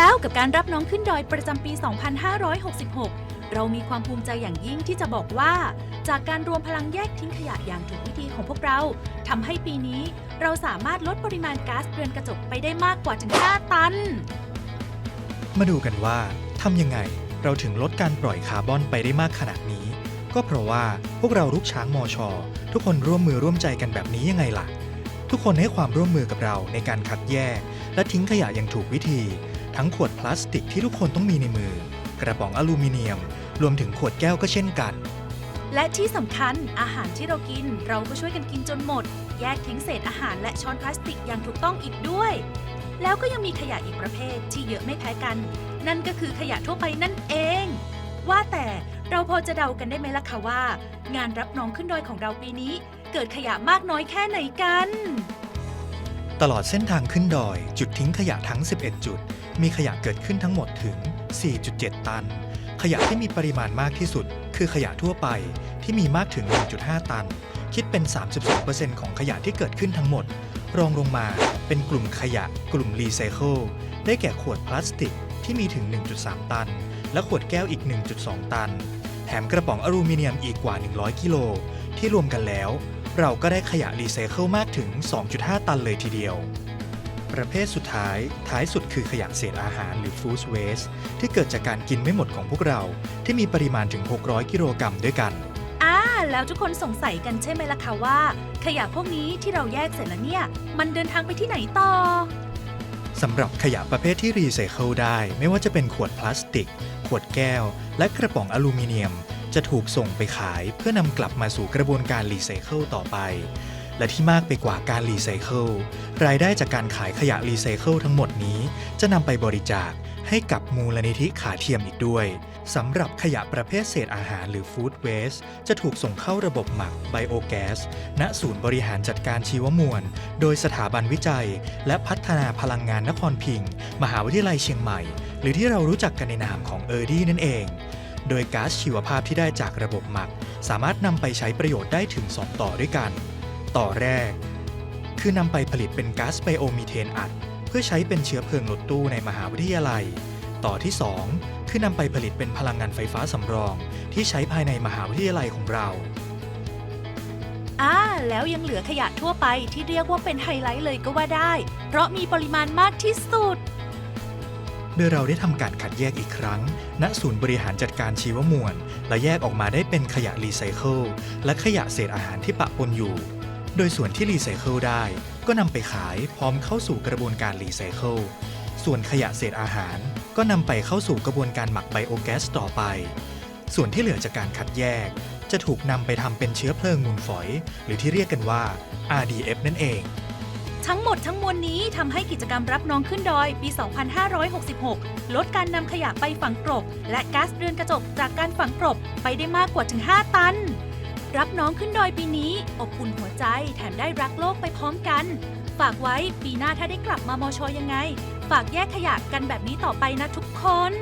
แล้วกับการรับน้องขึ้นดอยประจำปี 2566 เรามีความภูมิใจอย่างยิ่งที่จะบอกว่า จากการรวมพลังแยกทิ้งขยะอย่างถูกวิธีของพวกเราทำให้ปีนี้เราสามารถลดปริมาณก๊าซเรือนกระจกไปได้มากกว่าถึง 5 ตัน มาดูกันว่าทำยังไงเราถึงลดการปล่อยคาร์บอนไปได้มากขนาดนี้ ก็เพราะว่าพวกเราลูกช้างมอชอทุกคนร่วมมือร่วมใจกันแบบนี้ยังไงล่ะ ทุกคนให้ความร่วมมือกับเราในการคัดแยก และทิ้งขยะอย่างถูกวิธี ทั้งขวดพลาสติกที่ทุกคนต้องมีในมือ กระป๋องอลูมิเนียม รวมถึงขวดแก้วก็เช่นกัน และที่สำคัญอาหารที่เรากิน เราก็ช่วยกันกินจนหมด แยกทิ้งเศษอาหารและช้อนพลาสติกอย่างถูกต้องอีกด้วย แล้วก็ยังมีขยะอีกประเภทที่เยอะไม่แพ้กัน นั่นก็คือขยะทั่วไปนั่นเอง ว่าแต่เราพอจะเดากันได้ไหมล่ะคะว่า งานรับน้องขึ้นดอยของเราปีนี้ เกิดขยะมากน้อยแค่ไหนกัน ตลอดเส้นทางขึ้นดอย จุดทิ้งขยะทั้ง 11 จุด มีขยะเกิดขึ้นทั้งหมดถึง 4.7 ตัน ขยะที่มีปริมาณมากที่สุด คือขยะทั่วไปที่มีมากถึง 1.5 ตัน คิดเป็น 32%ของขยะที่เกิดขึ้นทั้งหมด รองลงมาเป็นกลุ่มขยะกลุ่มรีไซเคิลได้แก่ขวดพลาสติกที่มีถึง 1.3 ตัน และขวดแก้วอีก 1.2 ตัน แถมกระป๋องอลูมิเนียมอีกกว่า 100 กิโล ที่รวมกันแล้ว เราก็ได้ขยะรีไซเคิลมากถึง 2.5 ตันเลยทีเดียว ประเภทสุดท้าย ท้ายสุดคือขยะเศษอาหารหรือ food waste ที่เกิดจากการกินไม่หมดของพวกเรา ที่มีปริมาณถึง 600 กิโลกรัมด้วยกัน อ่า แล้วทุกคนสงสัยกันใช่ไหมล่ะคะว่า ขยะพวกนี้ที่เราแยกเสร็จแล้วเนี่ย มันเดินทางไปที่ไหนต่อสำหรับขยะประเภทที่รีไซเคิลได้ ไม่ว่าจะเป็นขวดพลาสติก ขวดแก้ว และกระป๋องอลูมิเนียม จะถูกส่งไปขายเพื่อนำกลับมาสู่กระบวนการรีไซเคิลต่อไป และที่มากไปกว่าการรีไซเคิลรายได้จากการขายขยะรีไซเคิลทั้งหมดนี้ จะนำไปบริจาคให้กับมูลนิธิขาเทียมอีกด้วยสำหรับขยะประเภทเศษอาหารหรือฟู้ดเวสจะถูกส่งเข้าระบบหมักไบโอแก๊ส ณ ศูนย์บริหารจัดการชีวมวล โดยสถาบันวิจัย และพัฒนาพลังงานนครพิงค์มหาวิทยาลัยเชียงใหม่ หรือที่เรารู้จักกันในนามของเออร์ดี้นั่นเอง โดยก๊าซชีวภาพที่ได้จากระบบหมัก สามารถนำไปใช้ประโยชน์ได้ถึง 2 ต่อด้วยกัน ต่อแรก คือนำไปผลิตเป็นก๊าซไบโอมีเทนอัด เพื่อใช้เป็นเชื้อเพลิงรถตู้ในมหาวิทยาลัย ต่อที่ 2 คือนำไปผลิตเป็นพลังงานไฟฟ้าสำรอง ที่ใช้ภายในมหาวิทยาลัยของเราอ่าแล้วยังเหลือขยะทั่วไปที่เรียกว่าเป็นไฮไลท์เลยก็ว่าได้ เพราะมีปริมาณมากที่สุด โดยเราได้ทำการคัดแยกอีกครั้ง ณ ศูนย์บริหารจัดการชีวมวล และแยกออกมาได้เป็นขยะรีไซเคิลและขยะเศษอาหารที่ปะปนอยู่ โดยส่วนที่รีไซเคิลได้ ก็นำไปขายพร้อมเข้าสู่กระบวนการรีไซเคิล ส่วนขยะเศษอาหาร ก็นำไปเข้าสู่กระบวนการหมักไบโอแก๊สต่อไป ส่วนที่เหลือจากการคัดแยก จะถูกนำไปทำเป็นเชื้อเพลิงมูลฝอย หรือที่เรียกกันว่า RDF นั่นเอง ทั้งหมดทั้งมวลนี้ทำให้กิจกรรมรับน้องขึ้นดอยปี 2566 ลดการนำขยะไปฝังกลบ และก๊าซเรือนกระจกจากการฝังกลบไปได้มากกว่าถึง 5 ตัน รับน้องขึ้นดอยปีนี้ อบอุ่นหัวใจแถมได้รักโลกไปพร้อมกัน ฝากไว้ปีหน้าถ้าได้กลับมามอชอยังไง ฝากแยกขยะกันแบบนี้ต่อไปนะทุกคน